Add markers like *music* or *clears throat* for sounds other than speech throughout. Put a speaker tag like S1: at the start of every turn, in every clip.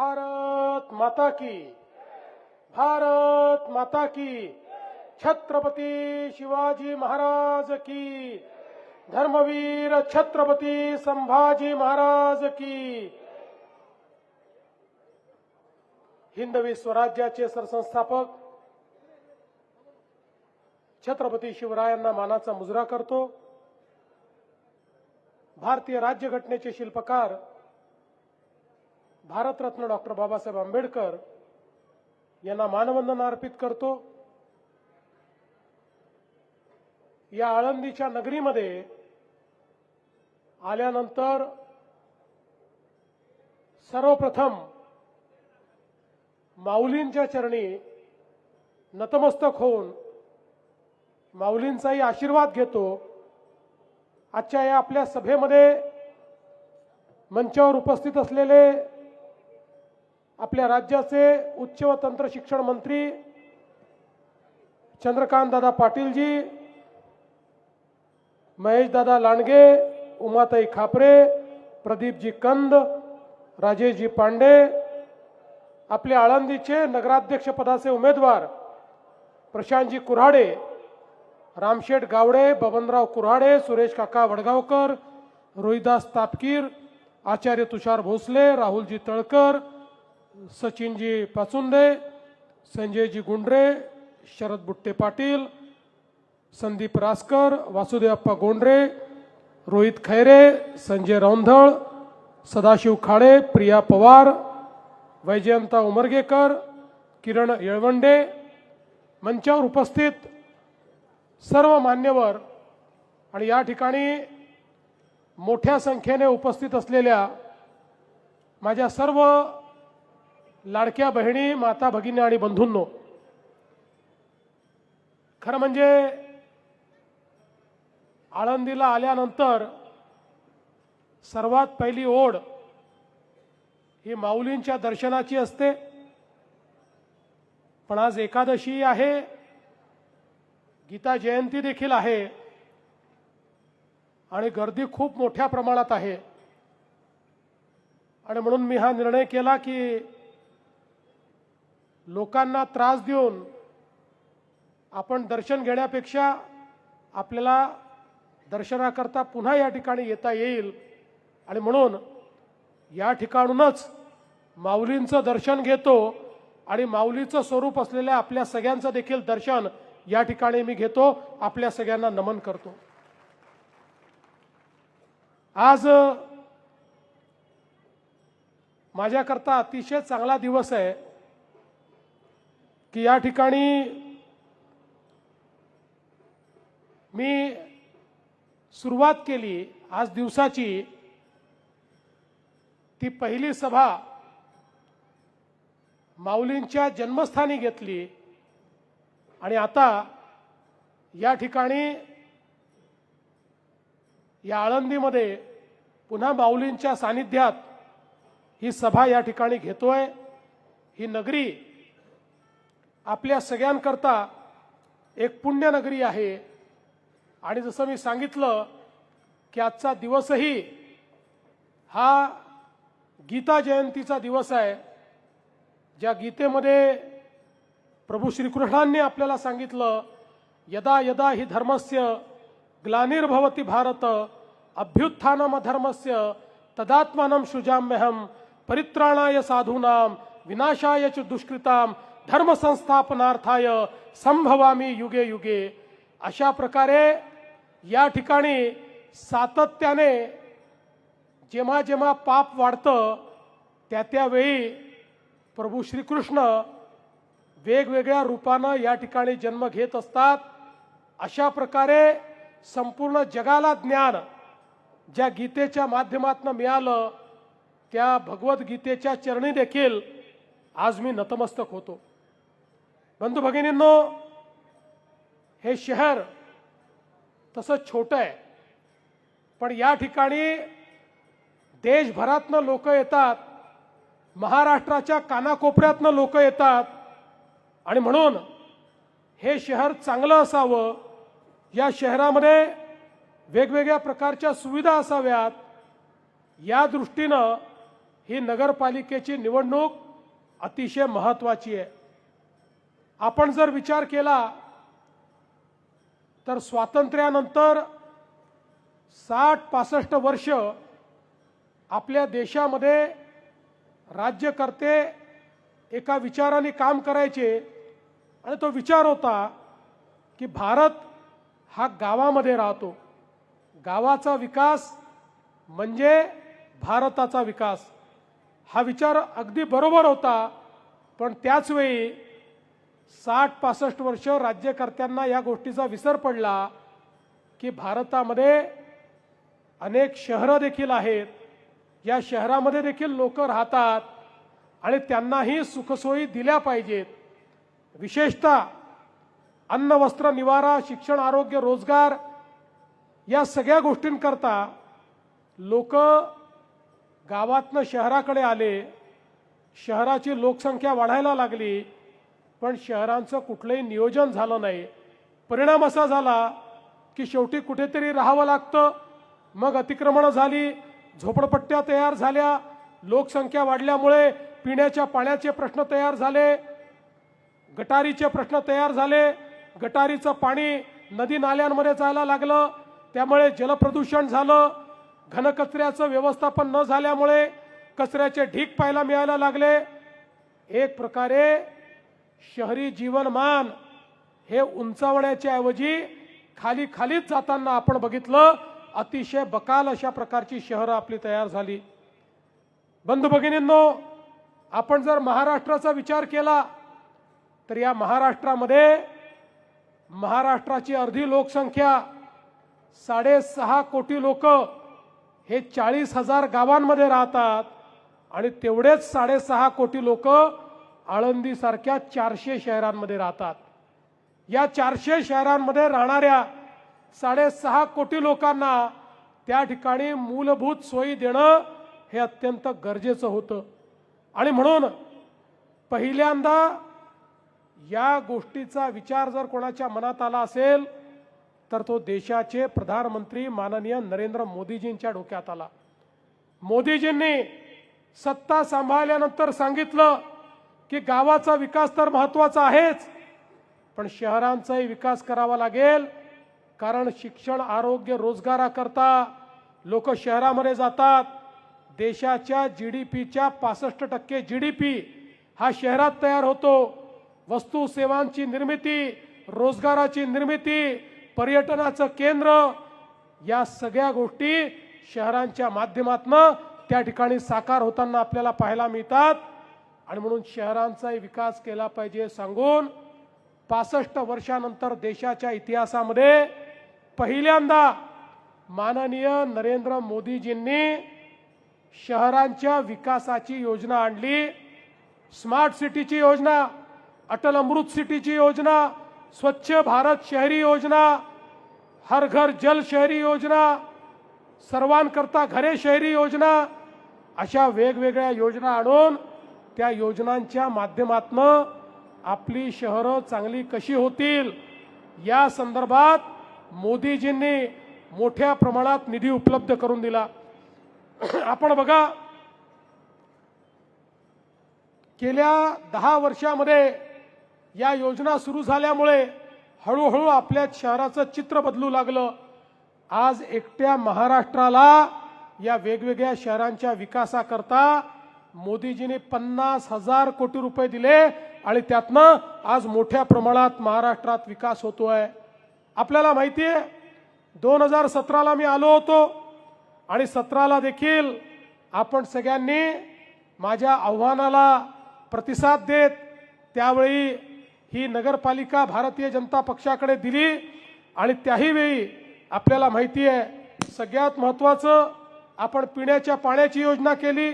S1: भारत माता की। भारत माता की। छत्रपती शिवाजी महाराज की। धर्मवीर छत्रपती संभाजी महाराज की। हिंदवी स्वराज्याचे सरसंस्थापक छत्रपती शिवरायांना मानाचा मुजरा करतो. भारतीय राज्यघटनेचे शिल्पकार भारतरत्न डॉक्टर बाबासाहेब आंबेडकर यांना मानवंदना अर्पित करतो. या आळंदीच्या नगरीमध्ये आल्यानंतर सर्वप्रथम माऊलींच्या चरणी नतमस्तक होऊन माऊलींचाही आशीर्वाद घेतो. आजच्या या आपल्या सभेमध्ये मंचावर उपस्थित असलेले आपल्या राज्याचे उच्च व तंत्र शिक्षण मंत्री चंद्रकांत दादा पाटीलजी महेशदादा लांडगे उमाताई खापरे प्रदीपजी कंद राजेशजी पांडे आपले आळंदीचे नगराध्यक्ष पदाचे उमेदवार प्रशांतजी कुऱ्हाडे रामशेठ गावडे बबनराव कुऱ्हाडे सुरेश काका वडगावकर रोहिदास तापकीर आचार्य तुषार भोसले राहुलजी तळकर सचिनजी पाचुंदे संजयजी गुंडरे शरद बुट्टे पाटील संदीप रासकर वासुदेवप्पा गोंडरे रोहित खैरे संजय रौंधळ सदाशिव खाडे प्रिया पवार वैजयंता उमरगेकर किरण येळवंडे मंचावर उपस्थित सर्व मान्यवर आणि या ठिकाणी मोठ्या संख्येने उपस्थित असलेल्या माझ्या सर्व लाडक्या बहिणी माता भगिनी आणि बंधूंनो खरं म्हणजे आळंदीला आल्यानंतर सर्वात पहिली ओढ ही माऊलींच्या दर्शनाची असते. पण आज एकादशी आहे. गीता जयंती देखील आहे. आणि गर्दी खूप मोठ्या प्रमाणात आहे. आणि म्हणून मी हा निर्णय केला की लोकांना त्रास देऊन आपण दर्शन घेण्यापेक्षा आपल्याला दर्शनाकरता पुन्हा या ठिकाणी येता येईल. आणि म्हणून या ठिकाणूनच माऊलींचं दर्शन घेतो आणि माऊलीचं स्वरूप असलेल्या आपल्या सगळ्यांचं देखील दर्शन या ठिकाणी मी घेतो आपल्या सगळ्यांना नमन करतो. आज माझ्याकरता अतिशय चांगला दिवस आहे. की या ठिकाणी मी सुरुवात केली आज दिवसाची ती पहिली सभा माऊलींच्या जन्मस्थानी घेतली. आणि आता या ठिकाणी या आळंदीमध्ये पुन्हा माऊलींच्या सानिध्यात ही सभा या ठिकाणी घेतोय. ही नगरी आपल्या सगळ्यांकरता एक पुण्यनगरी आहे. आणि जसं मी सांगितलं की आजचा दिवसही हा गीता जयंतीचा दिवस आहे ज्या गीतेमध्ये प्रभू श्रीकृष्णांनी आपल्याला सांगितलं यदा यदा ही धर्मस्य ग्लानिर्भवती भारत अभ्युत्थानम धर्मस्य तदात्मानं शुजाम्यहम परित्राणाय साधूनाम विनाशाय च दुष्कृताम धर्मसंस्थापनार्थाय संभवामी युगे युगे. अशा प्रकारे या ठिकाणी सातत्याने जेव्हा जेव्हा पाप वाढतं त्या त्यावेळी प्रभू श्रीकृष्ण वेगवेगळ्या रूपानं या ठिकाणी जन्म घेत असतात. अशा प्रकारे संपूर्ण जगाला ज्ञान ज्या गीतेच्या माध्यमातून मिळालं त्या भगवद्गीतेच्या चरणी देखील आज मी नतमस्तक होतो. बंधू भगिनींनो हे शहर तसं छोटं आहे. पण या ठिकाणी देशभरातनं लोक येतात महाराष्ट्राच्या कानाकोपऱ्यातनं लोक येतात आणि म्हणून हे शहर चांगलं असावं. या शहरामध्ये वेगवेगळ्या प्रकारच्या सुविधा असाव्यात. या दृष्टीनं ही नगरपालिकेची निवडणूक अतिशय महत्त्वाची आहे. आपण जर विचार केला तर स्वातंत्र्यानंतर साठ पासष्ट वर्ष आपल्या देशामध्ये राज्यकर्ते एका विचाराने काम करायचे. आणि तो विचार होता की भारत हा गावामध्ये राहतो. गावाचा विकास म्हणजे भारताचा विकास. हा विचार अगदी बरोबर होता पण त्याचवेळी साठ पासष्ट वर्ष राज्यकर्त्यांना या गोष्टीचा विसर पडला की भारतामध्ये अनेक शहरं देखील आहेत. या शहरामध्ये देखील लोक राहतात आणि त्यांनाही सुखसोयी दिल्या पाहिजेत. विशेषतः अन्न वस्त्र निवारा शिक्षण आरोग्य रोजगार या सगळ्या गोष्टींकरता लोक गावातनं शहराकडे आले. शहराची लोकसंख्या वाढायला लागली. पण शहरांचं कुठलंही नियोजन झालं नाही. परिणाम असा झाला की शेवटी कुठेतरी राहावं लागतं. मग अतिक्रमणं झाली झोपडपट्ट्या तयार झाल्या लोकसंख्या वाढल्यामुळे पिण्याच्या पाण्याचे प्रश्न तयार झाले गटारीचे प्रश्न तयार झाले गटारीचं पाणी नदी नाल्यांमध्ये जायला लागलं त्यामुळे जलप्रदूषण झालं घनकचऱ्याचं व्यवस्थापन न झाल्यामुळे कचऱ्याचे ढीक पाहायला मिळायला लागले. एक प्रकारे शहरी जीवनमान हे उंचावण्याच्या ऐवजी खाली खालीच जाताना आपण बघितलं अतिशय बकाल अशा प्रकारची शहरं आपली तयार झाली. बंधू भगिनींनो आपण जर महाराष्ट्राचा विचार केला तर या महाराष्ट्रामध्ये महाराष्ट्राची अर्धी लोकसंख्या साडेसहा कोटी लोक हे चाळीस हजार गावांमध्ये राहतात आणि तेवढेच साडेसहा कोटी लोक आळंदीसारख्या चारशे शहरांमध्ये राहतात. या चारशे शहरांमध्ये राहणाऱ्या साडेसहा कोटी लोकांना त्या ठिकाणी मूलभूत सोयी देणं हे अत्यंत गरजेचं होतं. आणि म्हणून पहिल्यांदा या गोष्टीचा विचार जर कोणाच्या मनात आला असेल तर तो देशाचे प्रधानमंत्री माननीय नरेंद्र मोदीजींच्या डोक्यात आला. मोदीजींनी सत्ता सांभाळल्यानंतर सांगितलं की गावाचा विकास तर महत्त्वाचा आहेच पण शहरांचाही विकास करावा लागेल कारण शिक्षण आरोग्य रोजगाराकरता लोक शहरामध्ये जातात. देशाच्या जी डी पीच्या पासष्ट टक्के जी डी पी हा शहरात तयार होतो. वस्तू सेवांची निर्मिती रोजगाराची निर्मिती पर्यटनाचं केंद्र या सगळ्या गोष्टी शहरांच्या माध्यमातनं त्या ठिकाणी साकार होताना आपल्याला पाहायला मिळतात. आणि म्हणून शहरांचाही विकास केला पाहिजे सांगून पासष्ट वर्षानंतर देशाच्या इतिहासामध्ये पहिल्यांदा माननीय नरेंद्र मोदीजींनी शहरांच्या विकासाची योजना आणली. स्मार्ट सिटीची योजना अटल अमृत सिटीची योजना स्वच्छ भारत शहरी योजना हर घर जल शहरी योजना सर्वांकरता घरे शहरी योजना अशा वेगवेगळ्या योजना आणून त्या योजनांच्या माध्यमातनं आपली शहरं चांगली कशी होतील? या संदर्भात मोदीजींनी मोठ्या प्रमाणात निधी उपलब्ध करून दिला. *clears throat* आपण बघा गेल्या दहा वर्षामध्ये या योजना सुरू झाल्यामुळे हळूहळू आपल्या शहराचं चित्र बदलू लागलं. आज एकट्या महाराष्ट्राला या वेगवेगळ्या शहरांच्या विकासाकरता मोदीजींनी पन्नास हजार कोटी रुपये दिले आणि त्यातनं आज मोठ्या प्रमाणात महाराष्ट्रात विकास होतोय. आपल्याला माहिती आहे दोन हजार सतराला मी आलो होतो आणि सतराला देखील आपण सगळ्यांनी माझ्या आव्हानाला प्रतिसाद देत त्यावेळी ही नगरपालिका भारतीय जनता पक्षाकडे दिली आणि त्याही वेळी आपल्याला माहिती आहे सगळ्यात महत्त्वाचं आपण पिण्याच्या पाण्याची योजना केली.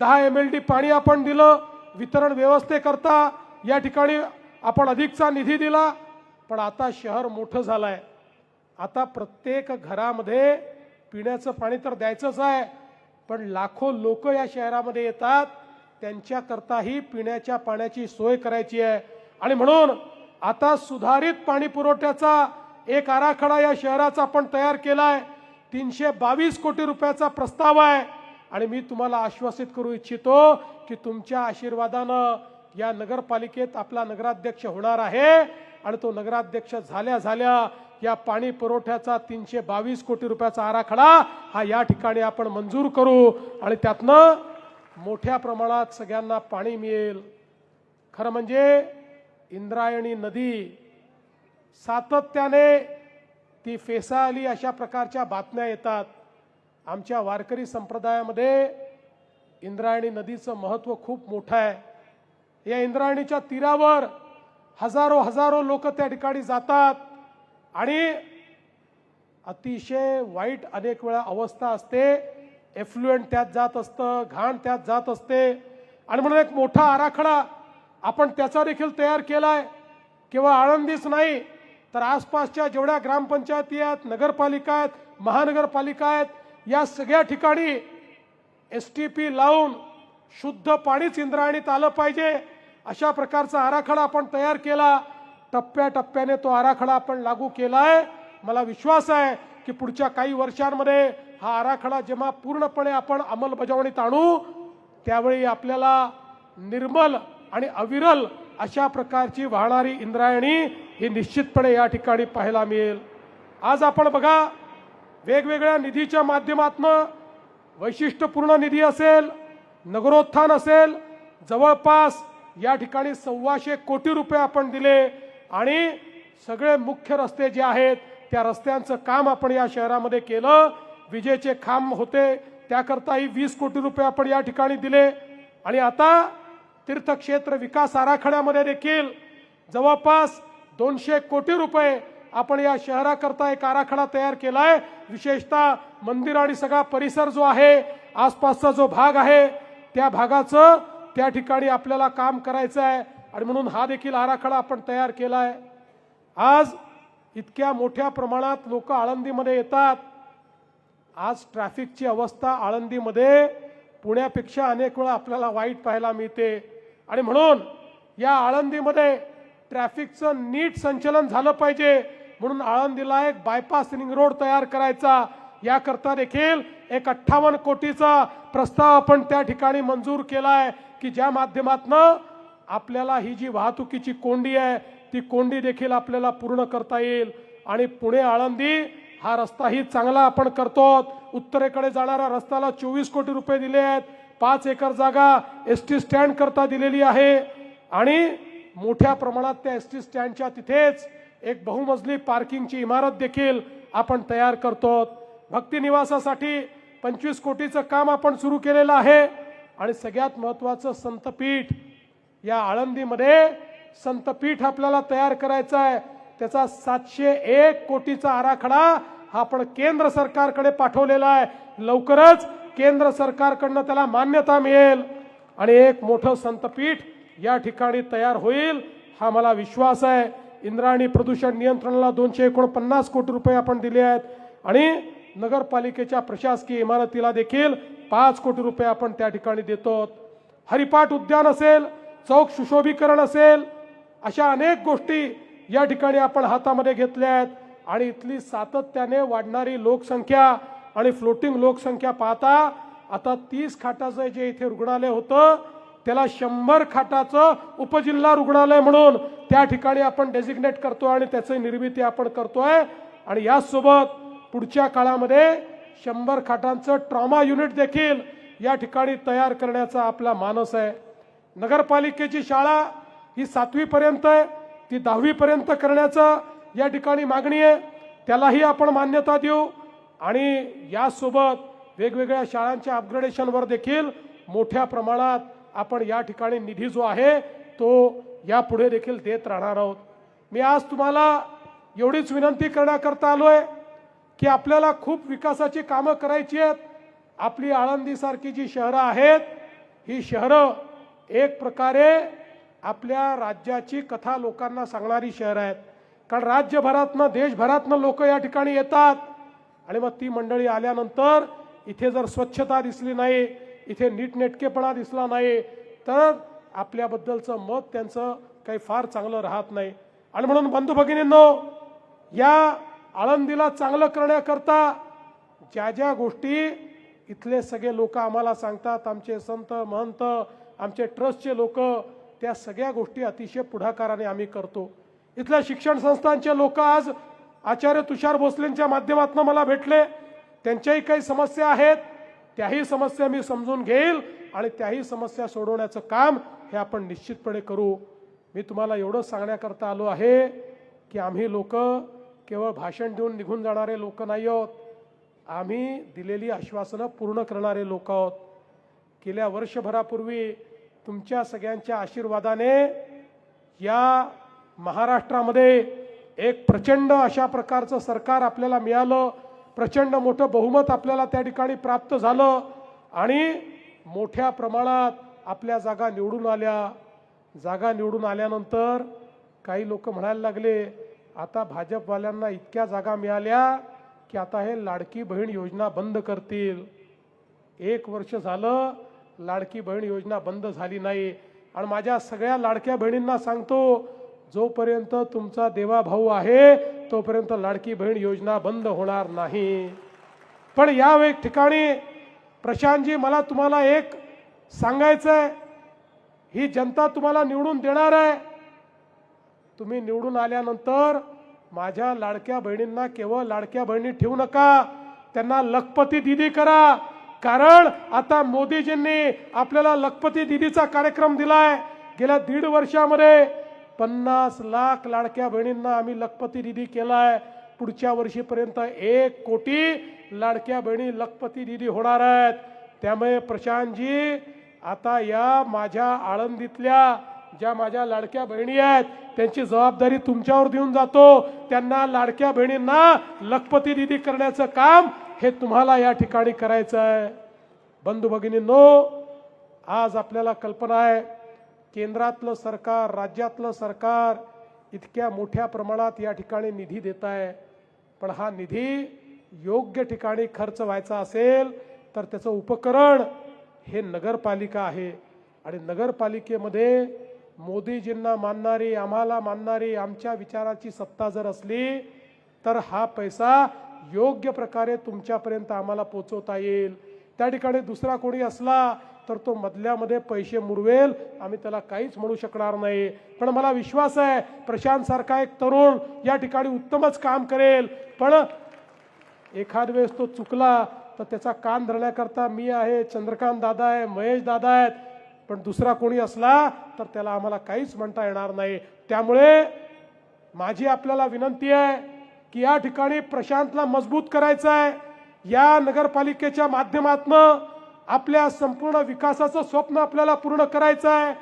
S1: दहा एम एल डी पाणी आपण दिलं वितरण व्यवस्थेकरता या ठिकाणी आपण अधिकचा निधी दिला. पण आता शहर मोठं झालं आहे आता प्रत्येक घरामध्ये पिण्याचं पाणी तर द्यायचंच आहे पण लाखो लोक या शहरामध्ये येतात. त्यांच्याकरताही पिण्याच्या पाण्याची सोय करायची आहे. आणि म्हणून आता सुधारित पाणी पुरवठ्याचा एक आराखडा या शहराचा आपण तयार केला आहे तीनशे बावीस कोटी रुपयाचा प्रस्ताव आहे. आणि मी तुम्हाला आश्वासित करू इच्छितो की तुमच्या आशीर्वादानं या नगरपालिकेत आपला नगराध्यक्ष होणार आहे आणि तो नगराध्यक्ष झाल्या झाल्या या पाणी पुरवठ्याचा तीनशे बावीस कोटी रुपयाचा आराखडा हा या ठिकाणी आपण मंजूर करू आणि त्यातनं मोठ्या प्रमाणात सगळ्यांना पाणी मिळेल. खरं म्हणजे इंद्रायणी नदी सातत्याने ती फेसाळली अशा प्रकारच्या बातम्या येतात. आमच्या वारकरी संप्रदायामध्ये इंद्रायणी नदीचं महत्त्व खूप मोठं आहे. या इंद्रायणीच्या तीरावर हजारो हजारो लोक त्या ठिकाणी जातात आणि अतिशय वाईट अनेक वेळा अवस्था असते. एफ्लुएंट त्यात जात असतं घाण त्यात जात असते. आणि म्हणून एक मोठा आराखडा आपण त्याचा देखील तयार केलाय. किंवा आळंदीच नाही तर आसपासच्या जेवढ्या ग्रामपंचायती आहेत नगरपालिका आहेत महानगरपालिका आहेत या सगळ्या ठिकाणी एस टी पी लावून शुद्ध पाणीच इंद्रायणीत आलं पाहिजे. अशा प्रकारचा आराखडा आपण तयार केला. टप्प्याटप्प्याने तो आराखडा आपण लागू केला आहे मला विश्वास आहे की पुढच्या काही वर्षांमध्ये हा आराखडा जेव्हा पूर्णपणे आपण अंमलबजावणीत आणू त्यावेळी आपल्याला निर्मल आणि अविरल अशा प्रकारची वाहणारी इंद्रायणी ही निश्चितपणे या ठिकाणी पाहायला मिळेल. आज आपण बघा वेगवेगळ्या निधीच्या माध्यमातनं वैशिष्ट्यपूर्ण निधी असेल नगरोत्थान असेल जवळपास या ठिकाणी सव्वाशे कोटी रुपये आपण दिले आणि सगळे मुख्य रस्ते जे आहेत त्या रस्त्यांचं काम आपण या शहरामध्ये केलं. विजेचे खांब होते त्याकरताही वीस कोटी रुपये आपण या ठिकाणी दिले. आणि आता तीर्थक्षेत्र विकास आराखड्यामध्ये देखील जवळपास दोनशे कोटी रुपये आपण या शहराकरता एक आराखडा तयार केलाय. विशेषतः मंदिर आणि सगळा परिसर जो आहे आसपासचा जो भाग आहे त्या भागाचं त्या ठिकाणी आपल्याला काम करायचं आहे आणि म्हणून हा देखील आराखडा आपण तयार केलाय. आज इतक्या मोठ्या प्रमाणात लोक आळंदीमध्ये येतात. आज ट्रॅफिकची अवस्था आळंदीमध्ये पुण्यापेक्षा अनेक वेळा आपल्याला वाईट पाहायला मिळते. आणि म्हणून या आळंदीमध्ये ट्रॅफिकचं नीट संचलन झालं पाहिजे. म्हणून आळंदीला एक बायपास रिंग रोड तयार करायचा. याकरता देखील एक अठ्ठावन्न कोटीचा प्रस्ताव आपण त्या ठिकाणी मंजूर केलाय की ज्या माध्यमातनं आपल्याला ही जी वाहतुकीची कोंडी आहे ती कोंडी देखील आपल्याला पूर्ण करता येईल. आणि पुणे आळंदी हा रस्ताही चांगला आपण करतो उत्तरेकडे जाणाऱ्या रस्त्याला चोवीस कोटी रुपये दिले आहेत. पाच एकर जागा एस टी स्टँड करता दिलेली आहे. आणि मोठ्या प्रमाणात त्या एस टी स्टँडच्या तिथेच एक बहुमजली पार्किंगची इमारत देखील आपण तयार करतो. भक्तिनिवासासाठी पंचवीस कोटीचं काम आपण सुरू केलेलं आहे. आणि सगळ्यात महत्त्वाचं संतपीठ या आळंदीमध्ये संतपीठ आपल्याला तयार करायचं आहे. त्याचा सातशे एक कोटीचा आराखडा हा आपण केंद्र सरकारकडे पाठवलेला आहे. लवकरच केंद्र सरकारकडनं त्याला मान्यता मिळेल. आणि एक मोठं संतपीठ या ठिकाणी तयार होईल हा मला विश्वास आहे. इंद्रायणी प्रदूषण नियंत्रणाला दोनशे एकोणपन्नास कोटी रुपये आपण दिले आहेत. आणि नगरपालिकेच्या प्रशासकीय इमारतीला देखील पाच कोटी रुपये आपण त्या ठिकाणी देतो. हरिपाठ उद्यान असेल चौक सुशोभीकरण असेल अशा अनेक गोष्टी या ठिकाणी आपण हातामध्ये घेतल्या आहेत. आणि इथली सातत्याने वाढणारी लोकसंख्या आणि फ्लोटिंग लोकसंख्या पाहता आता तीस खाटाचं जे इथे रुग्णालय होतं त्याला शंभर खाटाचं उपजिल्हा रुग्णालय म्हणून त्या ठिकाणी आपण डेसिग्नेट करतोय आणि त्याची निर्मिती आपण करतोय. आणि याचसोबत पुढच्या काळामध्ये शंभर खाटांचं ट्रॉमा युनिट देखील या ठिकाणी तयार करण्याचा आपला मानस आहे. नगरपालिकेची शाळा ही सातवीपर्यंत आहे. ती दहावीपर्यंत करण्याचं या ठिकाणी मागणी आहे. त्यालाही आपण मान्यता देऊ. आणि यासोबत वेगवेगळ्या शाळांच्या अपग्रेडेशनवर देखील मोठ्या प्रमाणात आपण या ठिकाणी निधी जो आहे तो यापुढे देखील देत राहणार आहोत. मी आज तुम्हाला एवढीच विनंती करण्याकरता आलोय की आपल्याला खूप विकासाची कामं करायची आहेत. आपली आळंदीसारखी जी शहरं आहेत ही शहरं एक प्रकारे आपल्या राज्याची कथा लोकांना सांगणारी शहरं आहेत. कारण राज्यभरातनं देशभरातनं लोक या ठिकाणी येतात आणि मग ती मंडळी आल्यानंतर इथे जर स्वच्छता दिसली नाही इथे नीटनेटकेपणा दिसला नाही तर आपल्याबद्दलचं मत त्यांचं काही फार चांगलं राहत नाही. आणि म्हणून बंधू भगिनींनो या आळंदीला चांगलं करण्याकरता ज्या ज्या गोष्टी इथले सगळे लोक आम्हाला सांगतात आमचे संत महंत आमचे ट्रस्टचे लोक त्या सगळ्या गोष्टी अतिशय पुढाकाराने आम्ही करतो. इथल्या शिक्षण संस्थांचे लोक आज आचार्य तुषार भोसलेंच्या माध्यमातून मला भेटले. त्यांच्याही काही समस्या आहेत. त्याही समस्या मी समजून घेईल आणि त्याही समस्या सोडवण्याचं काम हे आपण निश्चितपणे करू. मी तुम्हाला एवढं सांगण्याकरता आलो आहे की आम्ही लोक केवळ भाषण देऊन निघून जाणारे लोक नाही आहोत. आम्ही दिलेली आश्वासनं पूर्ण करणारे लोक आहोत. गेल्या वर्षभरापूर्वी तुमच्या सगळ्यांच्या आशीर्वादाने या महाराष्ट्रामध्ये एक प्रचंड अशा प्रकारचं सरकार आपल्याला मिळालं. प्रचंड मोठं बहुमत आपल्याला त्या ठिकाणी प्राप्त झालं आणि मोठ्या प्रमाणात आपल्या जागा निवडून आल्या. जागा निवडून आल्यानंतर काही लोक म्हणायला लागले आता भाजपवाल्यांना इतक्या जागा मिळाल्या की आता हे लाडकी बहीण योजना बंद करतील. एक वर्ष झालं लाडकी बहीण योजना बंद झाली नाही. आणि माझ्या सगळ्या लाडक्या बहिणींना सांगतो जोपर्यंत तुमचा देवाभाऊ आहे तोपर्यंत लाडकी बहीण योजना बंद होणार नाही. पण या एक ठिकाणी प्रशांतजी मला तुम्हाला एक सांगायचं आहे ही जनता तुम्हाला निवडून देणार आहे. तुम्ही निवडून आल्यानंतर माझ्या लाडक्या बहिणींना केवळ लाडक्या बहिणी ठेवू नका त्यांना लखपती दिदी करा. कारण आता मोदीजींनी आपल्याला लखपती दिदीचा कार्यक्रम दिलाय. गेल्या दीड वर्षामध्ये पन्नास लाख लाडक्या बहिणींना आम्ही लखपती दिदी केला आहे पुढच्या वर्षीपर्यंत एक कोटी लाडक्या बहिणी लखपती दिदी होणार आहेत. त्यामुळे प्रशांतजी आता या माझ्या आळंदीतल्या ज्या माझ्या लाडक्या बहिणी आहेत त्यांची जबाबदारी तुमच्यावर देऊन जातो. त्यांना लाडक्या बहिणींना लखपती दिदी करण्याचं काम हे तुम्हाला या ठिकाणी करायचं आहे बंधू भगिनींनो आज आपल्याला कल्पना आहे केंद्रातलं सरकार राज्यातलं सरकार इतक्या मोठ्या प्रमाणात या ठिकाणी निधी देत आहे. पण हा निधी योग्य ठिकाणी खर्च व्हायचा असेल तर त्याचं उपकरण हे नगरपालिका आहे. आणि नगरपालिकेमध्ये मोदीजींना मानणारी आम्हाला मानणारी आमच्या विचाराची सत्ता जर असली तर हा पैसा योग्य प्रकारे तुमच्यापर्यंत आम्हाला पोचवता येईल. त्या ठिकाणी दुसरा कोणी असला तर तो मधल्यामध्ये पैसे मुरवेल. आम्ही त्याला काहीच म्हणू शकणार नाही. पण मला विश्वास आहे प्रशांत सारखा एक तरुण या ठिकाणी उत्तमच काम करेल. पण एखाद वेळेस तो चुकला तर त्याचा कान धरण्याकरता मी आहे चंद्रकांत दादा आहे महेश दादा आहेत. पण दुसरा कोणी असला तर त्याला आम्हाला काहीच म्हणता येणार नाही. त्यामुळे माझी आपल्याला विनंती आहे की या ठिकाणी प्रशांतला मजबूत करायचं आहे. या नगरपालिकेच्या माध्यमातनं आपल्या संपूर्ण विकासाचं स्वप्न आपल्याला पूर्ण करायचं आहे.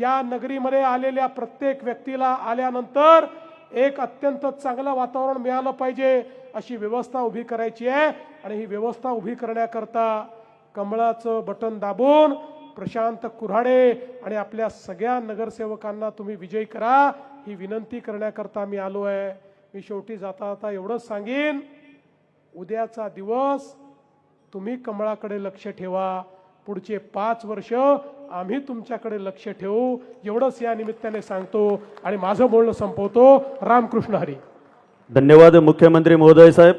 S1: या नगरीमध्ये आलेल्या प्रत्येक व्यक्तीला आल्यानंतर एक अत्यंत चांगलं वातावरण मिळालं पाहिजे अशी व्यवस्था उभी करायची आहे. आणि ही व्यवस्था उभी करण्याकरता कमळाचं बटन दाबून प्रशांत कुऱ्हाडे आणि आपल्या सगळ्या नगरसेवकांना तुम्ही विजयी करा. ही विनंती करण्याकरता मी आलो आहे. मी शेवटी जाता जाता एवढंच सांगेन. उद्याचा दिवस तुम्ही कमळाकडे लक्ष ठेवा. पुढचे पाच वर्ष आम्ही तुमच्याकडे लक्ष ठेवू. एवढंच या निमित्ताने सांगतो आणि माझं बोलणं संपवतो. रामकृष्ण हरी.
S2: धन्यवाद मुख्यमंत्री महोदय साहेब.